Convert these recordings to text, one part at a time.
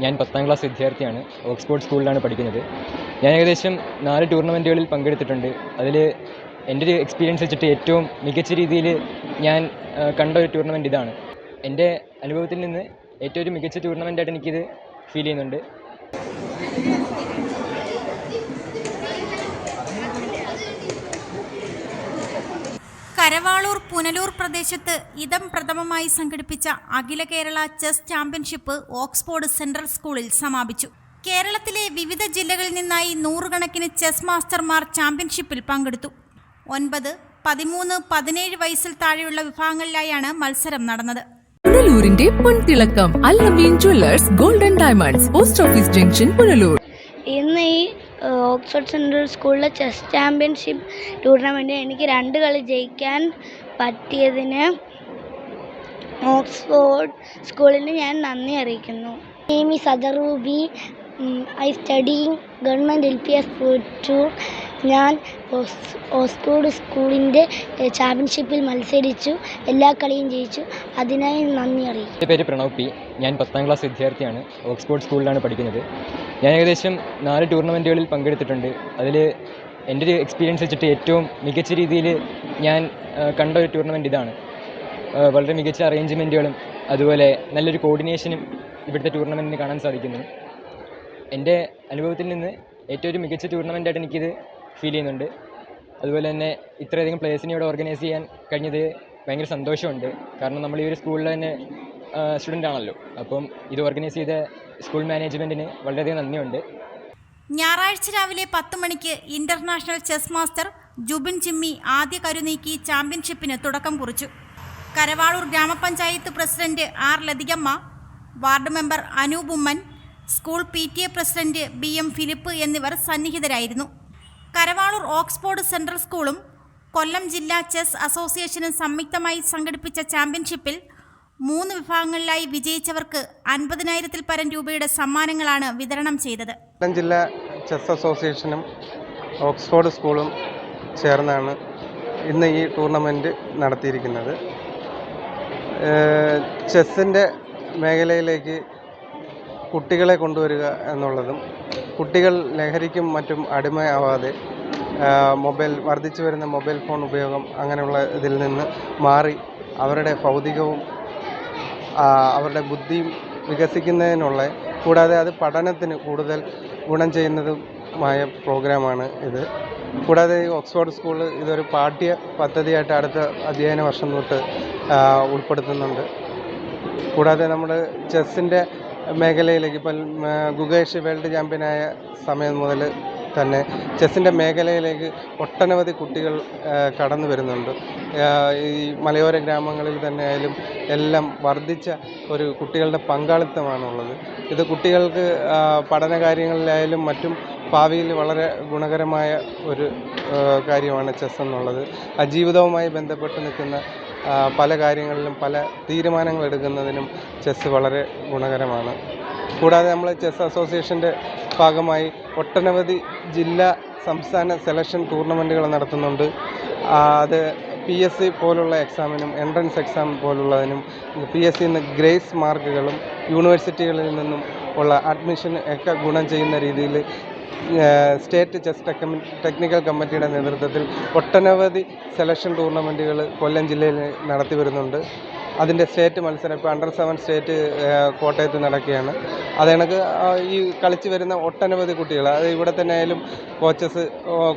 ഞാൻ പത്താം ക്ലാസ് വിദ്യാർത്ഥിയാണ്. ഓക്സ്ഫോർഡ് സ്കൂളിലാണ് പഠിക്കുന്നത്. ഞാൻ ഏകദേശം നാല് ടൂർണമെന്റുകളിൽ പങ്കെടുത്തിട്ടുണ്ട്. അതിൽ എന്റെ ഒരു എക്സ്പീരിയൻസ് വെച്ചിട്ട് ഏറ്റവും മികച്ച രീതിയിൽ ഞാൻ കണ്ട ഒരു ടൂർണമെന്റ് ഇതാണ്. എന്റെ അനുഭവത്തിൽ നിന്ന് ഏറ്റവും ഒരു മികച്ച ടൂർണമെന്റായിട്ട് എനിക്കിത് ഫീൽ ചെയ്യുന്നുണ്ട്. കരവാളൂർ പുനലൂർ പ്രദേശത്ത് ഇതം പ്രഥമമായി സംഘടിപ്പിച്ച അഖില Kerala chess championship Oxford central സ്കൂളിൽ സമാപിച്ചു. കേരളത്തിലെ വിവിധ ജില്ലകളിൽ നിന്നായി നൂറുകണക്കിന് ചെസ് മാസ്റ്റർമാർ ചാമ്പ്യൻഷിപ്പിൽ പങ്കെടുത്തു. ഒൻപത് പതിമൂന്ന് പതിനേഴ് വയസ്സിൽ താഴെയുള്ള വിഭാഗങ്ങളിലായാണ് മത്സരം നടന്നത്. പുനലൂരിന്റെ പൊൻതിളക്കം Allameen jewellers golden diamonds post office junction Punalur. ഇന്ന് ഈ ഓക്സ്ഫോർഡ് സെൻട്രൽ സ്കൂളിലെ ചെസ് ചാമ്പ്യൻഷിപ്പ് ടൂർണമെന്റിൽ എനിക്ക് രണ്ട് കളി ജയിക്കാൻ പറ്റിയതിന് ഓക്സ്ഫോർഡ് സ്കൂളിന് ഞാൻ നന്ദി അറിയിക്കുന്നു. Name is I study government L P S two ഞാൻ ഓസ്കോഡ് സ്കൂളിന്റെ ചാമ്പ്യൻഷിപ്പിൽ മത്സരിച്ചു എല്ലാ കളിയും ജയിച്ചു. അതിനായി നന്ദി അറിയിച്ചു എന്റെ പേര് പ്രണവ് പി. ഞാൻ പത്താം ക്ലാസ് വിദ്യാർത്ഥിയാണ്. ഓക്സ്ഫോർഡ് സ്കൂളിലാണ് പഠിക്കുന്നത്. ഞാൻ ഏകദേശം നാല് ടൂർണമെന്റുകളിൽ പങ്കെടുത്തിട്ടുണ്ട്. അതിൽ എന്റെ ഒരു എക്സ്പീരിയൻസ് വെച്ചിട്ട് ഏറ്റവും മികച്ച രീതിയിൽ ഞാൻ കണ്ട ഒരു ടൂർണമെന്റ് ഇതാണ്. വളരെ മികച്ച അറേഞ്ച്മെന്റുകളും അതുപോലെ നല്ലൊരു കോർഡിനേഷനും ഇവിടുത്തെ ടൂർണമെന്റിന് കാണാൻ സാധിക്കുന്നു. എന്റെ അനുഭവത്തിൽ നിന്ന് ഏറ്റവും ഒരു മികച്ച ടൂർണമെന്റായിട്ട് എനിക്കിത് ഫീൽ ചെയ്യുന്നുണ്ട്. അതുപോലെ തന്നെ ഇത്രയധികം പ്ലേസിനെ ഇവിടെ ഓർഗനൈസ് ചെയ്യാൻ കഴിഞ്ഞത് ഭയങ്കര സന്തോഷമുണ്ട്. കാരണം നമ്മൾ ഈ ഒരു സ്കൂളിൽ തന്നെ സ്റ്റുഡന്റ് ആണല്ലോ. അപ്പം ഇത് ഓർഗനൈസ് ചെയ്ത സ്കൂൾ മാനേജ്മെന്റിന് വളരെയധികം നന്ദിയുണ്ട്. ഞായറാഴ്ച രാവിലെ പത്ത് മണിക്ക് ഇന്റർനാഷണൽ ചെസ് മാസ്റ്റർ ജുബിൻ ചിമ്മി ആദ്യ കരുനീക്കി ചാമ്പ്യൻഷിപ്പിന് തുടക്കം കുറിച്ചു. കരവാളൂർ ഗ്രാമപഞ്ചായത്ത് president R Lathikamma ward member Anoop Oommen school P president B M Philip എന്നിവർ സന്നിഹിതരായിരുന്നു. കരവാളൂർ ഓക്സ്ഫോർഡ് സെൻട്രൽ സ്കൂളും കൊല്ലം ജില്ലാ ചെസ് അസോസിയേഷനും സംയുക്തമായി സംഘടിപ്പിച്ച ചാമ്പ്യൻഷിപ്പിൽ മൂന്ന് വിഭാഗങ്ങളിലായി വിജയിച്ചവർക്ക് അൻപതിനായിരത്തിൽ പരം രൂപയുടെ സമ്മാനങ്ങളാണ് വിതരണം ചെയ്തത്. കൊല്ലം ജില്ലാ ചെസ് അസോസിയേഷനും ഓക്സ്ഫോർഡ് സ്കൂളും ചേർന്നാണ് ഇന്ന് ഈ ടൂർണമെന്റ് നടത്തിയിരിക്കുന്നത്. ചെസ്സിന്റെ മേഖലയിലേക്ക് കുട്ടികളെ കൊണ്ടുവരിക എന്നുള്ളതും കുട്ടികൾ ലഹരിക്കും മറ്റും അടിമയാവാതെ മൊബൈൽ വർദ്ധിച്ചു വരുന്ന മൊബൈൽ ഫോൺ ഉപയോഗം അങ്ങനെയുള്ള ഇതിൽ നിന്ന് മാറി അവരുടെ ഭൗതികവും അവരുടെ ബുദ്ധിയും വികസിക്കുന്നതിനുള്ള കൂടാതെ അത് പഠനത്തിന് കൂടുതൽ ഗുണം ചെയ്യുന്നതുമായ പ്രോഗ്രാമാണ് ഇത്. കൂടാതെ ഓക്സ്ഫോർഡ് സ്കൂൾ ഇതൊരു പാഠ്യ പദ്ധതിയായിട്ട് അടുത്ത അധ്യയന വർഷം തൊട്ട് ഉൾപ്പെടുത്തുന്നുണ്ട്. കൂടാതെ നമ്മൾ ചെസ്സിന്റെ മേഖലയിലേക്ക് ഇപ്പം ഗുഗേഷ് വേൾഡ് ചാമ്പ്യനായ സമയം മുതൽ തന്നെ ചെസ്സിന്റെ മേഖലയിലേക്ക് ഒട്ടനവധി കുട്ടികൾ കടന്നു വരുന്നുണ്ട്. ഈ മലയോര ഗ്രാമങ്ങളിൽ തന്നെ ആയാലും എല്ലാം വർദ്ധിച്ച ഒരു കുട്ടികളുടെ പങ്കാളിത്തമാണുള്ളത്. ഇത് കുട്ടികൾക്ക് പഠന കാര്യങ്ങളിലായാലും മറ്റും ഭാവിയിൽ വളരെ ഗുണകരമായ ഒരു കാര്യമാണ് ചെസ് എന്നുള്ളത്. ആ ജീവിതവുമായി ബന്ധപ്പെട്ട് നിൽക്കുന്ന പല കാര്യങ്ങളിലും പല തീരുമാനങ്ങൾ എടുക്കുന്നതിനും ചെസ്സ് വളരെ ഗുണകരമാണ്. കൂടാതെ നമ്മൾ ചെസ് അസോസിയേഷന്റെ ഭാഗമായി ഒട്ടനവധി ജില്ലാ സംസ്ഥാന സെലക്ഷൻ ടൂർണമെന്റുകൾ നടത്തുന്നുണ്ട്. അത് പി എസ് സി പോലുള്ള എക്സാമിനും എൻട്രൻസ് എക്സാം പോലുള്ളതിനും പി എസ് സിന്ന് ഗ്രേസ് മാർക്കുകളും യൂണിവേഴ്സിറ്റികളിൽ നിന്നും ഉള്ള അഡ്മിഷൻ ഒക്കെ ഗുണം ചെയ്യുന്ന രീതിയിൽ സ്റ്റേറ്റ് ചെസ് ടെക്നിക്കൽ കമ്മിറ്റിയുടെ നേതൃത്വത്തിൽ ഒട്ടനവധി സെലക്ഷൻ ടൂർണമെന്റുകൾ കൊല്ലം ജില്ലയിൽ നടത്തി വരുന്നുണ്ട്. അതിന്റെ സ്റ്റേറ്റ് മത്സരം ഇപ്പോൾ അണ്ടർ സെവൻ സ്റ്റേറ്റ് കോട്ടയത്ത് നടക്കുകയാണ്. അത് കണക്ക് ഈ കളിച്ച് വരുന്ന ഒട്ടനവധി കുട്ടികൾ അത് ഇവിടെ തന്നെ ആയാലും കോച്ചസ്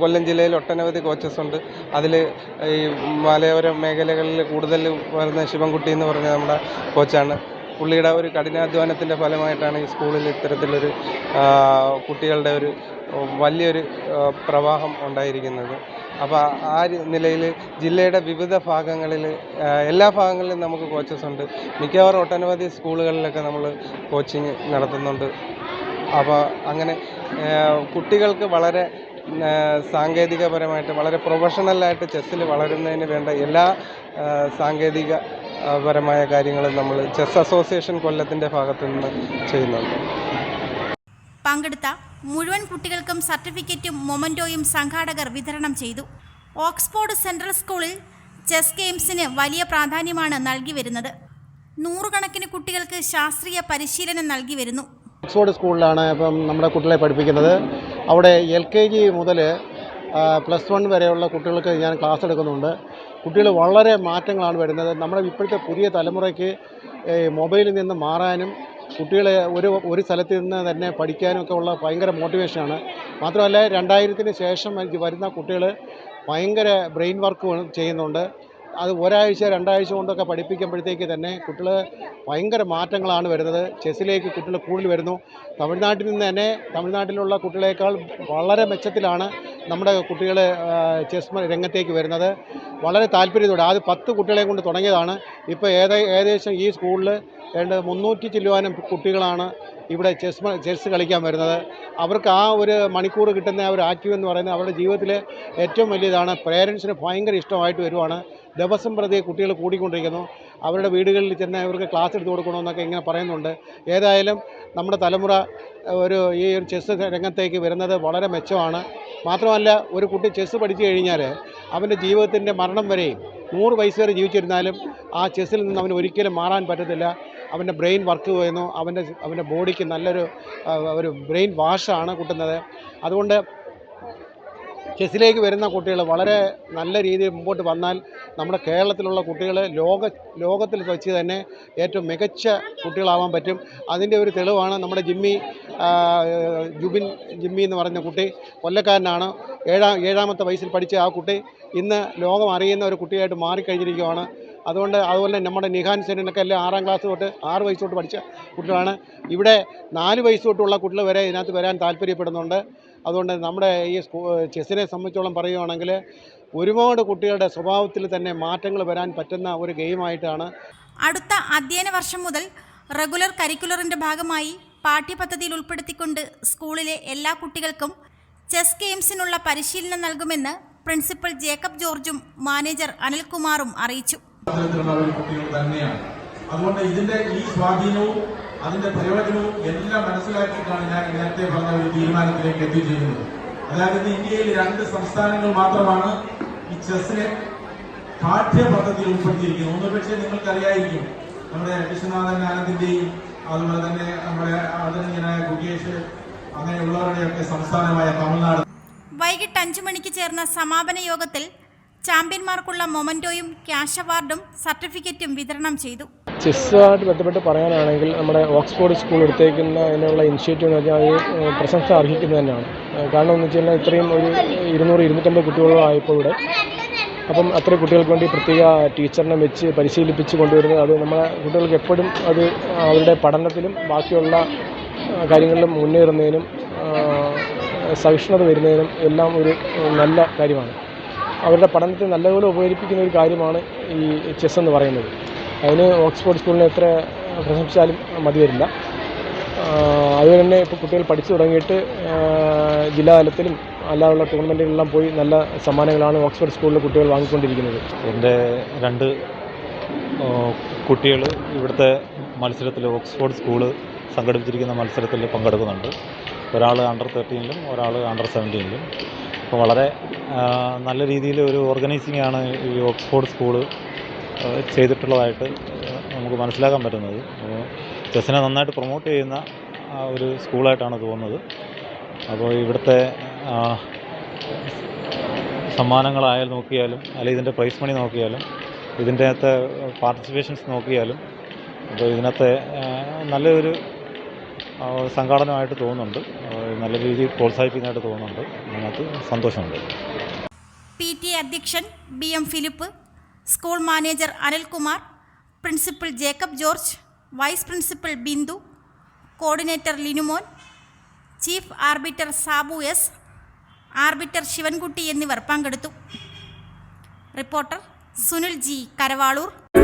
കൊല്ലം ജില്ലയിൽ ഒട്ടനവധി കോച്ചസ് ഉണ്ട്. അതിൽ ഈ മലയോര മേഖലകളിൽ കൂടുതൽ വരുന്ന ശിവൻകുട്ടി എന്ന് പറഞ്ഞ നമ്മുടെ കോച്ചാണ്. പുള്ളിയുടെ ഒരു കഠിനാധ്വാനത്തിന്റെ ഫലമായിട്ടാണ് ഈ സ്കൂളിൽ ഇത്തരത്തിലൊരു കുട്ടികളുടെ ഒരു വലിയൊരു പ്രവാഹം ഉണ്ടായിരിക്കുന്നത്. അപ്പോൾ ആ നിലയിൽ ജില്ലയുടെ വിവിധ ഭാഗങ്ങളിൽ എല്ലാ ഭാഗങ്ങളിലും നമുക്ക് കോച്ചസ് ഉണ്ട്. മിക്കവാറും ഒട്ടനവധി സ്കൂളുകളിലൊക്കെ നമ്മൾ കോച്ചിങ് നടത്തുന്നുണ്ട്. അപ്പോൾ അങ്ങനെ കുട്ടികൾക്ക് വളരെ സാങ്കേതികപരമായിട്ട് വളരെ പ്രൊഫഷണലായിട്ട് ചെസ്സിൽ വളരുന്നതിന് വേണ്ട എല്ലാ സാങ്കേതിക പരമായ കാര്യങ്ങളും നമ്മൾ ചെസ് അസോസിയേഷൻ കൊല്ലത്തിന്റെ ഭാഗത്തു നിന്ന് ചെയ്യുന്നുണ്ട്. പങ്കെടുത്ത മുഴുവൻ കുട്ടികൾക്കും സർട്ടിഫിക്കറ്റും മൊമന്റോയും സംഘാടകർ വിതരണം ചെയ്തു. ഓക്സ്ഫോർഡ് സെൻട്രൽ സ്കൂളിൽ ചെസ് ഗെയിംസിന് വലിയ പ്രാധാന്യമാണ് നൽകി വരുന്നത്. നൂറുകണക്കിന് കുട്ടികൾക്ക് ശാസ്ത്രീയ പരിശീലനം നൽകി വരുന്നു. ഓക്സ്ഫോർഡ് സ്കൂളിലാണ് ഇപ്പം നമ്മുടെ കുട്ടികളെ പഠിപ്പിക്കുന്നത്. അവിടെ എൽ കെ ജി മുതൽ പ്ലസ് വൺ വരെയുള്ള കുട്ടികൾക്ക് ഞാൻ ക്ലാസ് എടുക്കുന്നുണ്ട്. കുട്ടികൾ വളരെ മാറ്റങ്ങളാണ് വരുന്നത്. നമ്മുടെ ഇപ്പോഴത്തെ പുതിയ തലമുറയ്ക്ക് മൊബൈലിൽ നിന്ന് മാറാനും കുട്ടികളെ ഒരു ഒരു സ്ഥലത്ത് നിന്ന് തന്നെ പഠിക്കാനൊക്കെ ഉള്ള ഭയങ്കര മോട്ടിവേഷനാണ്. മാത്രമല്ല രണ്ടായിരത്തിന് ശേഷം വരുന്ന കുട്ടികൾ ഭയങ്കര ബ്രെയിൻ വർക്ക് ചെയ്യുന്നുണ്ട്. അത് ഒരാഴ്ച രണ്ടാഴ്ച കൊണ്ടൊക്കെ പഠിപ്പിക്കുമ്പോഴത്തേക്ക് തന്നെ കുട്ടികൾ ഭയങ്കര മാറ്റങ്ങളാണ് വരുന്നത്. ചെസ്സിലേക്ക് കുട്ടികൾ കൂടുതൽ വരുന്നു. തമിഴ്നാട്ടിൽ നിന്ന് തന്നെ തമിഴ്നാട്ടിലുള്ള കുട്ടികളേക്കാൾ വളരെ മെച്ചത്തിലാണ് നമ്മുടെ കുട്ടികൾ ചെസ് രംഗത്തേക്ക് വരുന്നത്. വളരെ താല്പര്യത്തോടെ ആദ്യം പത്ത് കുട്ടികളെ കൊണ്ട് തുടങ്ങിയതാണ്. ഇപ്പോൾ ഏകദേശം ഈ സ്കൂളിൽ ഏതാണ്ട് മുന്നൂറ്റി ചില്ലുവാനും കുട്ടികളാണ് ഇവിടെ ചെസ് ചെസ് കളിക്കാൻ വരുന്നത്. അവർക്ക് ആ ഒരു മണിക്കൂർ കിട്ടുന്ന ഒരു ആക്റ്റീവ് എന്ന് പറയുന്നത് അവരുടെ ജീവിതത്തിലെ ഏറ്റവും വലിയതാണ്. പേരൻസിന് ഭയങ്കര ഇഷ്ടമായിട്ട് വരുവാണ്. ദിവസം പ്രതി കുട്ടികൾ കൂടിക്കൊണ്ടിരിക്കുന്നു. അവരുടെ വീടുകളിൽ ചെന്ന് ഇവർക്ക് ക്ലാസ് എടുത്ത് കൊടുക്കണമെന്നൊക്കെ ഇങ്ങനെ പറയുന്നുണ്ട്. ഏതായാലും നമ്മുടെ തലമുറ ഒരു ഈ ഒരു ചെസ് രംഗത്തേക്ക് വരുന്നത് വളരെ മെച്ചമാണ്. മാത്രമല്ല ഒരു കുട്ടി ചെസ് പഠിച്ചു കഴിഞ്ഞാൽ അവന്റെ ജീവിതത്തിന്റെ മരണം വരെയും നൂറ് വയസ്സ് വരെ ജീവിച്ചിരുന്നാലും ആ ചെസ്സിൽ നിന്ന് അവന് ഒരിക്കലും മാറാൻ പറ്റത്തില്ല. അവന്റെ ബ്രെയിൻ വർക്ക് ചെയ്യുന്നു. അവന്റെ അവന്റെ ബോഡിക്ക് നല്ലൊരു ഒരു ബ്രെയിൻ വാഷാണ് കിട്ടുന്നത്. അതുകൊണ്ട് ചെസ്സിലേക്ക് വരുന്ന കുട്ടികൾ വളരെ നല്ല രീതിയിൽ മുമ്പോട്ട് വന്നാൽ നമ്മുടെ കേരളത്തിലുള്ള കുട്ടികൾ ലോക ലോകത്തിൽ വെച്ച് തന്നെ ഏറ്റവും മികച്ച കുട്ടികളാവാൻ പറ്റും. അതിന്റെ ഒരു തെളിവാണ് നമ്മുടെ ജിമ്മി ജുബിൻ ജിമ്മി എന്ന് പറഞ്ഞ കുട്ടി കൊല്ലക്കാരനാണ്. ഏഴാം ഏഴാമത്തെ വയസ്സിൽ പഠിച്ച ആ കുട്ടി ഇന്ന് ലോകം അറിയുന്ന ഒരു കുട്ടിയായിട്ട് മാറിക്കഴിഞ്ഞിരിക്കുകയാണ് അതുകൊണ്ട് അതുപോലെ നമ്മുടെ നിഹാൻ സെനിനൊക്കെ എല്ലാം ആറാം ക്ലാസ് തൊട്ട് ആറ് വയസ്സ് തൊട്ട് പഠിച്ച കുട്ടികളാണ്. ഇവിടെ നാല് വയസ്സ് തൊട്ടുള്ള കുട്ടികൾ വരെ ഇതിനകത്ത് വരാൻ താല്പര്യപ്പെടുന്നുണ്ട്. അതുകൊണ്ട് നമ്മുടെ ഈ ചെസ്സിനെ സംബന്ധിച്ചോളം പറയുകയാണെങ്കിൽ ഒരുപാട് കുട്ടികളുടെ സ്വഭാവത്തിൽ തന്നെ മാറ്റങ്ങൾ വരാൻ പറ്റുന്ന ഒരു ഗെയിമായിട്ടാണ് അടുത്ത അധ്യയന വർഷം മുതൽ റെഗുലർ കരിക്കുലറിന്റെ ഭാഗമായി പാഠ്യപദ്ധതിയിൽ ഉൾപ്പെടുത്തിക്കൊണ്ട് സ്കൂളിലെ എല്ലാ കുട്ടികൾക്കും ചെസ് ഗെയിംസിനുള്ള പരിശീലനം നൽകുമെന്ന് പ്രിൻസിപ്പൽ ജേക്കബ് ജോർജും മാനേജർ അനിൽകുമാറും അറിയിച്ചു. അത്തരത്തിലുള്ള ഒരു കുട്ടികൾ തന്നെയാണ്. അതുകൊണ്ട് ഇതിന്റെ ഈ സ്വാധീനവും അതിന്റെ പ്രയോജനവും എല്ലാം മനസ്സിലാക്കിയിട്ടാണ് ഞാൻ നേരത്തെ പറഞ്ഞ ഒരു തീരുമാനത്തിലേക്ക് എത്തിച്ചേരുന്നത്. അതായത് ഇന്ത്യയിൽ രണ്ട് സംസ്ഥാനങ്ങൾ മാത്രമാണ് ഈ ചെസ്സിനെ പാഠ്യപദ്ധതിയിൽ ഉൾപ്പെടുത്തിയിരിക്കുന്നത്. ഒന്ന് പക്ഷേ നിങ്ങൾക്കറിയായിരിക്കും നമ്മുടെ വിശ്വനാഥൻ ആനന്ദിന്റെയും അതുപോലെ തന്നെ നമ്മുടെ ആദരണീയനായ ഗുഗേഷ് അങ്ങനെയുള്ളവരുടെയൊക്കെ സംസ്ഥാനമായ തമിഴ്നാട്. വൈകിട്ട് അഞ്ചു മണിക്ക് ചേർന്ന സമാപന യോഗത്തിൽ ചാമ്പ്യന്മാർക്കുള്ള മൊമന്റോയും ക്യാഷ് അവാർഡും സർട്ടിഫിക്കറ്റും വിതരണം ചെയ്തു. ചെസ്സുമായിട്ട് ബന്ധപ്പെട്ട് പറയാനാണെങ്കിൽ നമ്മുടെ ഓക്സ്ഫോർഡ് സ്കൂൾ എടുത്തേക്കുന്ന അതിനുള്ള ഇനിഷ്യേറ്റീവ് എന്ന് വെച്ചാൽ അത് പ്രശംസ അർഹിക്കുന്നത് തന്നെയാണ്. കാരണം എന്ന് വെച്ച് കഴിഞ്ഞാൽ ഇത്രയും ഒരു ഇരുന്നൂറ് ഇരുന്നൂറ്റമ്പത് കുട്ടികളായപ്പോൾ ഇവിടെ. അപ്പം അത്രയും കുട്ടികൾക്ക് വേണ്ടി പ്രത്യേക ടീച്ചറിനെ വെച്ച് പരിശീലിപ്പിച്ച് കൊണ്ടുവരുന്നത് അത് നമ്മുടെ കുട്ടികൾക്ക് എപ്പോഴും അത് അവരുടെ പഠനത്തിലും ബാക്കിയുള്ള കാര്യങ്ങളിലും മുന്നേറുന്നതിനും സഹിഷ്ണുത വരുന്നതിനും എല്ലാം ഒരു നല്ല കാര്യമാണ്. അവരുടെ പഠനത്തെ നല്ലപോലെ ഉപകരിപ്പിക്കുന്ന ഒരു കാര്യമാണ് ഈ ചെസ് എന്ന് പറയുന്നത്. അതിന് ഓക്സ്ഫോർഡ് സ്കൂളിനെ എത്ര പ്രശംസിച്ചാലും മതി വരില്ല അതുപോലെ തന്നെ ഇപ്പോൾ കുട്ടികൾ പഠിച്ചു തുടങ്ങിയിട്ട് ജില്ലാതലത്തിലും അല്ലാതുള്ള ടൂർണമെന്റുകളിലെല്ലാം പോയി നല്ല സമ്മാനങ്ങളാണ് ഓക്സ്ഫോർഡ് സ്കൂളിലെ കുട്ടികൾ വാങ്ങിക്കൊണ്ടിരിക്കുന്നത്. എന്റെ രണ്ട് കുട്ടികൾ ഇവിടുത്തെ മത്സരത്തിൽ ഓക്സ്ഫോർഡ് സ്കൂൾ സംഘടിപ്പിച്ചിരിക്കുന്ന മത്സരത്തിൽ പങ്കെടുക്കുന്നുണ്ട്. ഒരാൾ അണ്ടർ തേർട്ടീനിലും ഒരാൾ അണ്ടർ സെവന്റീനിലും വളരെ നല്ല രീതിയിൽ ഒരു ഓർഗനൈസിംഗ് ആണ് ഈ ഓക്സ്ഫോർഡ് സ്കൂൾ ചെയ്തിട്ടുള്ളതായിട്ട് നമുക്ക് മനസ്സിലാക്കാൻ പറ്റുന്നത്. അപ്പോൾ ചെസ്സിനെ നന്നായിട്ട് പ്രൊമോട്ട് ചെയ്യുന്ന ഒരു സ്കൂളായിട്ടാണ് തോന്നുന്നത്. അപ്പോൾ ഇവിടുത്തെ സമ്മാനങ്ങളായാലും നോക്കിയാലും അല്ലെങ്കിൽ ഇതിന്റെ പ്രൈസ് മണി നോക്കിയാലും ഇതിന്റെ അകത്തെ പാർട്ടിസിപ്പേഷൻസ് നോക്കിയാലും അപ്പോൾ ഇതിനകത്തെ നല്ലൊരു സംഘാടനമായിട്ട് തോന്നുന്നുണ്ട്. നല്ല രീതിയിൽ പ്രോത്സാഹിപ്പിക്കുന്നതായിട്ട് തോന്നുന്നുണ്ട്. അതിനകത്ത് സന്തോഷമുണ്ട്. പി ടി അധ്യക്ഷൻ B M Philip school manager Anilkumar principal Jacob George vice principal Bindu coordinator Linumon chief arbiter Sabu S arbiter Sivankutty എന്നിവർ പങ്കെടുത്തു. Reporter Sunil G Karavalur.